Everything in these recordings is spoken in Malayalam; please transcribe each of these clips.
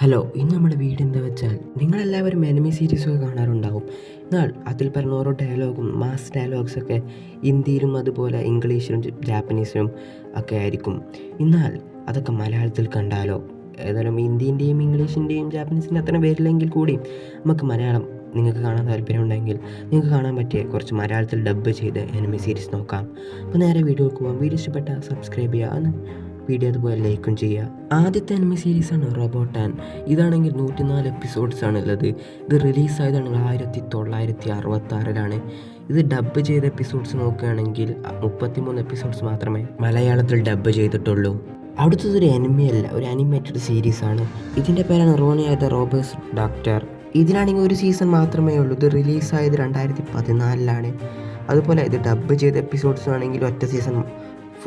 ഹലോ ഇന്ന് നമ്മുടെ വീട് എന്താ വെച്ചാൽ നിങ്ങളെല്ലാവരും എനിമി സീരീസൊക്കെ കാണാറുണ്ടാവും. എന്നാൽ അതിൽ പറഞ്ഞ ഓരോ ഡയലോഗും മാസ് ഡയലോഗ്സൊക്കെ ഹിന്ദിയിലും അതുപോലെ ഇംഗ്ലീഷിലും ജാപ്പനീസിലും ഒക്കെ ആയിരിക്കും. എന്നാൽ അതൊക്കെ മലയാളത്തിൽ കണ്ടാലോ? ഏതായാലും ഹിന്ദീന്റെയും ഇംഗ്ലീഷിന്റെയും ജാപ്പനീസിന്റെ അത്ര പേരില്ലെങ്കിൽ കൂടി നമുക്ക് മലയാളം നിങ്ങൾക്ക് കാണാൻ താല്പര്യമുണ്ടെങ്കിൽ നിങ്ങൾക്ക് കാണാൻ പറ്റിയ കുറച്ച് മലയാളത്തിൽ ഡബ്ബ് ചെയ്ത് എനിമി സീരീസ് നോക്കാം. അപ്പോൾ നേരെ വീഡിയോ പോകാം വീഡിയോ ഇഷ്ടപ്പെട്ടാൽ സബ്സ്ക്രൈബ് ചെയ്യുക. വീഡിയോ അതുപോലെ ലൈക്കും ചെയ്യുക. ആദ്യത്തെ അനിമ സീരീസാണ് റോബോട്ടാൻ. ഇതാണെങ്കിൽ നൂറ്റിനാല് എപ്പിസോഡ്സ് ആണ് ഉള്ളത്. ഇത് റിലീസായതാണെങ്കിൽ ആയിരത്തി തൊള്ളായിരത്തി അറുപത്തി ആറിലാണ് ഇത് ഡബ്ബ് ചെയ്ത എപ്പിസോഡ്സ് നോക്കുകയാണെങ്കിൽ മുപ്പത്തിമൂന്ന് എപ്പിസോഡ്സ് മാത്രമേ മലയാളത്തിൽ ഡബ്ബ് ചെയ്തിട്ടുള്ളൂ. അടുത്തതൊരു എനിമി അല്ല ഒരു അനിമേറ്റഡ് സീരീസ് ആണ്. ഇതിന്റെ പേരാണ് റോണി ദ റോബേഴ്സ് ഡോക്ടർ. ഇതിലാണെങ്കിൽ ഒരു സീസൺ മാത്രമേ ഉള്ളൂ. ഇത് റിലീസായത് രണ്ടായിരത്തി പതിനാലിലാണ് അതുപോലെ ഇത് ഡബ്ബ് ചെയ്ത എപ്പിസോഡ്സ് ആണെങ്കിൽ ഒറ്റ സീസൺ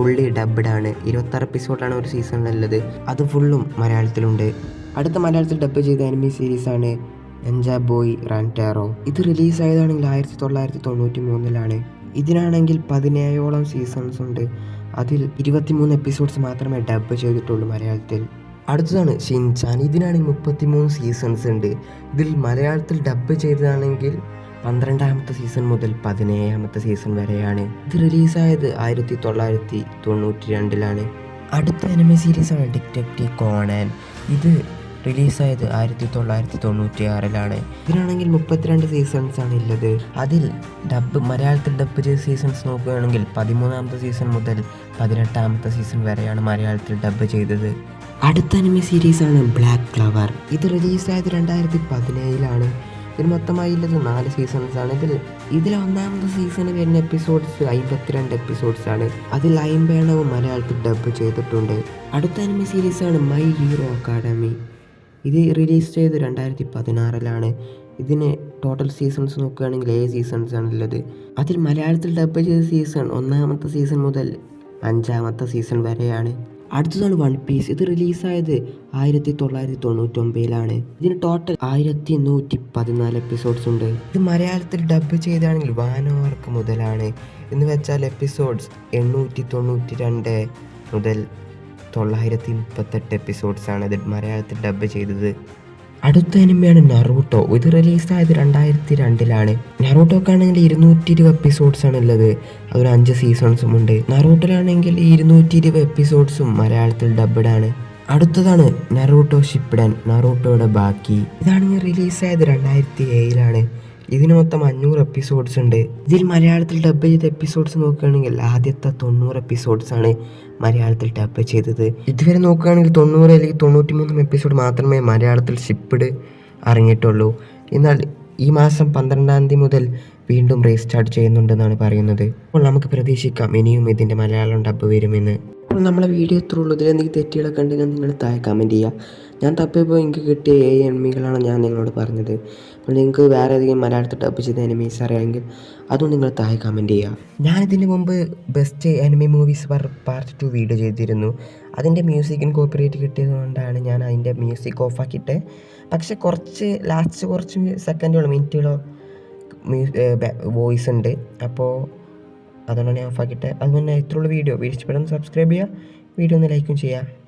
ഫുള്ളി ഡബ്ഡ് ആണ്. ഇരുപത്താറ് എപ്പിസോഡാണ് ഒരു സീസണിലുള്ളത് അത് ഫുള്ളും മലയാളത്തിലുണ്ട്. അടുത്ത മലയാളത്തിൽ ഡബ് ചെയ്ത അനിമി സീരീസാണ് എൻജാ ബോയ് റാന്റാറോ ഇത് റിലീസായതാണെങ്കിൽ ആയിരത്തി തൊള്ളായിരത്തി തൊണ്ണൂറ്റി മൂന്നിലാണ് ഇതിനാണെങ്കിൽ പതിനേഴോളം സീസൺസ് ഉണ്ട്. അതിൽ ഇരുപത്തിമൂന്ന് എപ്പിസോഡ്സ് മാത്രമേ ഡബ് ചെയ്തിട്ടുള്ളൂ മലയാളത്തിൽ. അടുത്തതാണ് ഷിൻചാൻ ഇതിനാണെങ്കിൽ മുപ്പത്തിമൂന്ന് സീസൺസ് ഉണ്ട്. ഇതിൽ മലയാളത്തിൽ ഡബ് ചെയ്തതാണെങ്കിൽ പന്ത്രണ്ടാമത്തെ സീസൺ മുതൽ പതിനേഴാമത്തെ സീസൺ വരെയാണ് ഇത് റിലീസായത് ആയിരത്തി തൊള്ളായിരത്തി തൊണ്ണൂറ്റി രണ്ടിലാണ് അടുത്ത അനിമ സീരീസാണ് ഡിറ്റക്റ്റീവ് കോണാൻ ഇത് റിലീസായത് ആയിരത്തി തൊള്ളായിരത്തി തൊണ്ണൂറ്റി ആറിലാണ് ഇതിനാണെങ്കിൽ മുപ്പത്തിരണ്ട് സീസൺസ് ആണ് ഉള്ളത് അതിൽ ഡബ് മലയാളത്തിൽ ഡബ് ചെയ്ത സീസൺസ് നോക്കുകയാണെങ്കിൽ പതിമൂന്നാമത്തെ സീസൺ മുതൽ പതിനെട്ടാമത്തെ സീസൺ വരെയാണ് മലയാളത്തിൽ ഡബ്ബ് ചെയ്തത്. അടുത്ത അനിമ സീരീസാണ് ബ്ലാക്ക് ഫ്ലവർ ഇത് റിലീസായത് രണ്ടായിരത്തി പതിനേഴിലാണ് ഇതിന് മൊത്തമായി ഉള്ളത് നാല് സീസൺസ് ആണ്. ഇതിൽ ഇതിൽ ഒന്നാമത്തെ സീസണിൽ വരുന്ന എപ്പിസോഡ്സ് അമ്പത്തിരണ്ട് എപ്പിസോഡ്സ് ആണ്. അതിൽ അമ്പേണവും മലയാളത്തിൽ ഡബ് ചെയ്തിട്ടുണ്ട്. അടുത്ത അനിമി സീരീസാണ് മൈ ഹീറോ അക്കാഡമി ഇത് റിലീസ് ചെയ്ത് രണ്ടായിരത്തി പതിനാറിലാണ് ഇതിന് ടോട്ടൽ സീസൺസ് നോക്കുകയാണെങ്കിൽ ഏഴ് സീസൺസ് ആണുള്ളത്. അതിൽ മലയാളത്തിൽ ഡബ് ചെയ്ത സീസൺ ഒന്നാമത്തെ സീസൺ മുതൽ അഞ്ചാമത്തെ സീസൺ വരെയാണ്. അടുത്തതാണ് വൺ പീസ് ഇത് റിലീസായത് ആയിരത്തി തൊള്ളായിരത്തി തൊണ്ണൂറ്റൊമ്പതിലാണ് ഇതിന് ടോട്ടൽ ആയിരത്തി നൂറ്റി പതിനാല് എപ്പിസോഡ്സ് ഉണ്ട്. ഇത് മലയാളത്തിൽ ഡബ് ചെയ്താണെങ്കിൽ വാനോർക്ക് മുതലാണ്. എന്ന് വെച്ചാൽ എപ്പിസോഡ്സ് എണ്ണൂറ്റി തൊണ്ണൂറ്റി രണ്ട് മുതൽ തൊള്ളായിരത്തി മുപ്പത്തെട്ട് എപ്പിസോഡ്സ് ആണ് ഇത് മലയാളത്തിൽ ഡബ് ചെയ്തത്. അടുത്ത അനിമയാണ് നറൂട്ടോ. ഇത് റിലീസായത് രണ്ടായിരത്തി രണ്ടിലാണ് നറൂട്ടോക്കാണെങ്കിൽ ഇരുന്നൂറ്റി ഇരുപത് എപ്പിസോഡ്സ് ആണ് ഉള്ളത് അതൊരു അഞ്ച് സീസൺസും ഉണ്ട്. നറൂട്ടോയിലാണെങ്കിൽ ഇരുന്നൂറ്റി ഇരുപത് എപ്പിസോഡ്സും മലയാളത്തിൽ ഡബ്ഡ് ആണ്. അടുത്തതാണ് നറൂട്ടോ ഷിപ്ഡൻ നറൂട്ടോയുടെ ബാക്കി. ഇതാണെങ്കിൽ റിലീസായത് രണ്ടായിരത്തി ഏഴിലാണ് ഇതിന് മൊത്തം അഞ്ഞൂറ് എപ്പിസോഡ്സ് ഉണ്ട്. ഇതിൽ മലയാളത്തിൽ ഡബ് ചെയ്ത എപ്പിസോഡ്സ് നോക്കുകയാണെങ്കിൽ ആദ്യത്തെ തൊണ്ണൂറ് എപ്പിസോഡ്സ് ആണ് മലയാളത്തിൽ ഡബ് ചെയ്തത്. ഇതുവരെ നോക്കുകയാണെങ്കിൽ തൊണ്ണൂറ് അല്ലെങ്കിൽ തൊണ്ണൂറ്റി മൂന്ന് എപ്പിസോഡ് മാത്രമേ മലയാളത്തിൽ ഷിപ്പിഡ് ഇറങ്ങിയിട്ടുള്ളൂ. എന്നാൽ ഈ മാസം പന്ത്രണ്ടാം തീയതി മുതൽ വീണ്ടും റീസ്റ്റാർട്ട് ചെയ്യുന്നുണ്ടെന്നാണ് പറയുന്നത്. അപ്പോൾ നമുക്ക് പ്രതീക്ഷിക്കാം ഇനിയും ഇതിന്റെ മലയാളം ഡബ് വരുമെന്ന്. അപ്പോൾ നമ്മളെ വീഡിയോ എത്ര ഉള്ളൂ. ഇതിൽ എന്തെങ്കിലും തെറ്റുകളൊക്കെ ഉണ്ടെങ്കിൽ നിങ്ങൾ താഴെ കമന്റ് ചെയ്യുക ഞാൻ തപ്പിയപ്പോൾ എനിക്ക് കിട്ടിയ ഏ എനിമികളാണ് ഞാൻ നിങ്ങളോട് പറഞ്ഞത്. അപ്പോൾ നിങ്ങൾക്ക് വേറെ ഏതെങ്കിലും മലയാളത്തിൽ ഡബ് ചെയ്ത എനിമീസ് അറിയാമെങ്കിൽ അതും നിങ്ങൾ താഴെ കമന്റ് ചെയ്യുക ഞാൻ ഇതിന് മുമ്പ് ബെസ്റ്റ് എനിമി മൂവീസ് പർ പാർട്ട് ടു വീഡിയോ ചെയ്തിരുന്നു. അതിന്റെ മ്യൂസിക്കിന് കോപ്പറേറ്റ് കിട്ടിയത് കൊണ്ടാണ് ഞാൻ അതിന്റെ മ്യൂസിക് ഓഫാക്കിയിട്ട് പക്ഷേ കുറച്ച് ലാസ്റ്റ് കുറച്ച് സെക്കൻഡുകളോ മിനിറ്റുകളോ വോയിസ് ഉണ്ട് അപ്പോൾ അതുകൊണ്ടാണ് ഞാൻ ഓഫാക്കിയിട്ട്. അതുപോലെ ഇത്രയുള്ള വീഡിയോ. വീഡിയോ ഇഷ്ടപ്പെടുന്ന സബ്സ്ക്രൈബ് ചെയ്യുക. വീഡിയോ ഒന്ന് ലൈക്കും ചെയ്യുക.